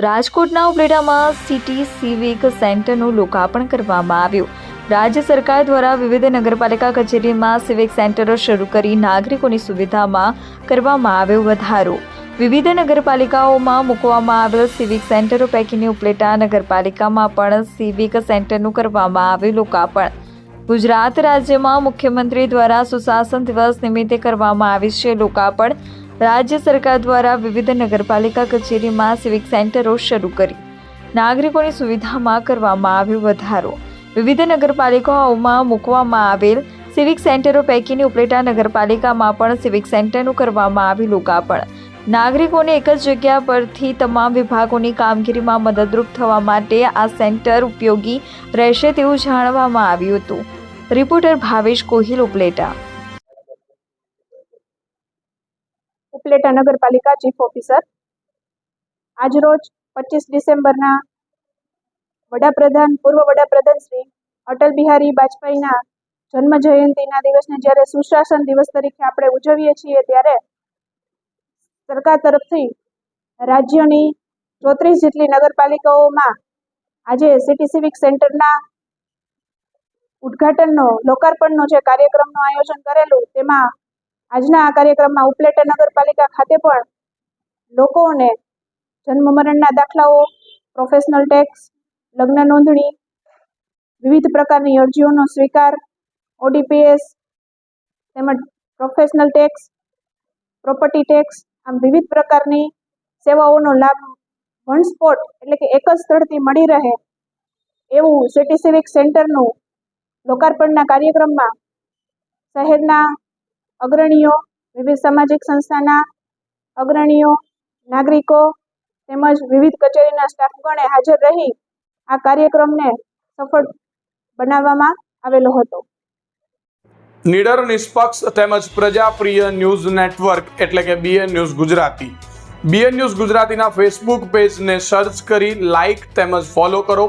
રાજકોટના ઉપલેટામાં city civic સેન્ટરનું લોકાર્પણ કરવામાં આવ્યું. રાજ્ય સરકાર દ્વારા વિવિધ નગરપાલિકા કચેરીમાં સિવિક સેન્ટરો શરૂ કરી નાગરિકોની સુવિધામાં કરવામાં આવ્યો વધારો. વિવિધ નગરપાલિકાઓમાં મૂકવામાં આવેલ સિવિક સેન્ટરો પૈકીની ઉપલેટા નગરપાલિકામાં પણ સિવિક સેન્ટરનું કરવામાં આવ્યું લોકાર્પણ. ગુજરાત રાજ્યમાં મુખ્યમંત્રી દ્વારા સુશાસન દિવસ નિમિત્તે કરવામાં આવી છે લોકાર્પણ. રાજ્ય સરકાર દ્વારા વિવિધ નગરપાલિકા કચેરીમાં સિવિક સેન્ટરો શરૂ કરી. નાગરિકોની સુવિધામાં કરવામાં આવ્યો વધારો. વિવિધ નગરપાલિકાઓમાં મૂકવામાં આવેલ સિવિક સેન્ટરો પૈકીની ઉપલેટા નગરપાલિકામાં પણ સિવિક સેન્ટરનું કરવામાં આવ્યું લોકાર્પણ. નાગરિકોને એક જ જગ્યા પરથી તમામ વિભાગોની કામગીરીમાં મદદરૂપ થવા માટે આ સેન્ટર ઉપયોગી રહેશે તેવું જાણવામાં આવ્યું હતું. રિપોર્ટર ભાવેશ કોહિલ ઉપલેટા. ઉપલેટા નગરપાલિકા ચીફ ઓફિસર. આજરોજ પચીસ ડિસેમ્બરના વડાપ્રધાન, પૂર્વ વડાપ્રધાન શ્રી અટલ બિહારી વાજપેયીના જન્મ જયંતિના દિવસને જ્યારે સુશાસન દિવસ તરીકે આપણે ઉજવીએ છીએ ત્યારે સરકાર તરફથી રાજ્યની ચોત્રીસ જેટલી નગરપાલિકાઓમાં આજે સિટી સિવિક સેન્ટરના ઉદ્ઘાટનનો, લોકાર્પણનો જે કાર્યક્રમનું આયોજન કરેલું, તેમાં આજના આ કાર્યક્રમમાં ઉપલેટા નગરપાલિકા ખાતે પણ લોકોને જન્મ મરણના દાખલાઓ પ્રોફેશનલ ટેક્સ લગ્ન નોંધણી, વિવિધ પ્રકારની અરજીઓનો સ્વીકાર ઓડીપીએસ તેમજ પ્રોફેશનલ ટેક્સ પ્રોપર્ટી ટેક્સ આમ વિવિધ પ્રકારની સેવાઓનો લાભ વન સ્પોટ એટલે કે એક જ સ્થળથી મળી રહે એવું સિટી સિવિક સેન્ટરનું લોકાર્પણના કાર્યક્રમમાં શહેરના અગ્રણીઓ, વિવિધ સામાજિક સંસ્થાના અગ્રણીઓ, નાગરિકો તેમજ વિવિધ કચેરીના સ્ટાફગણે હાજર રહી આ કાર્યક્રમને સફળ બનાવવામાં આવેલો હતો. નિડર, નિષ્પક્ષ તેમજ પ્રજાપ્રિય ન્યૂઝ નેટવર્ક એટલે કે BN news Gujarati. BN news ગુજરાતીના ફેસબુક પેજને સર્ચ કરી લાઇક તેમજ ફોલો કરો.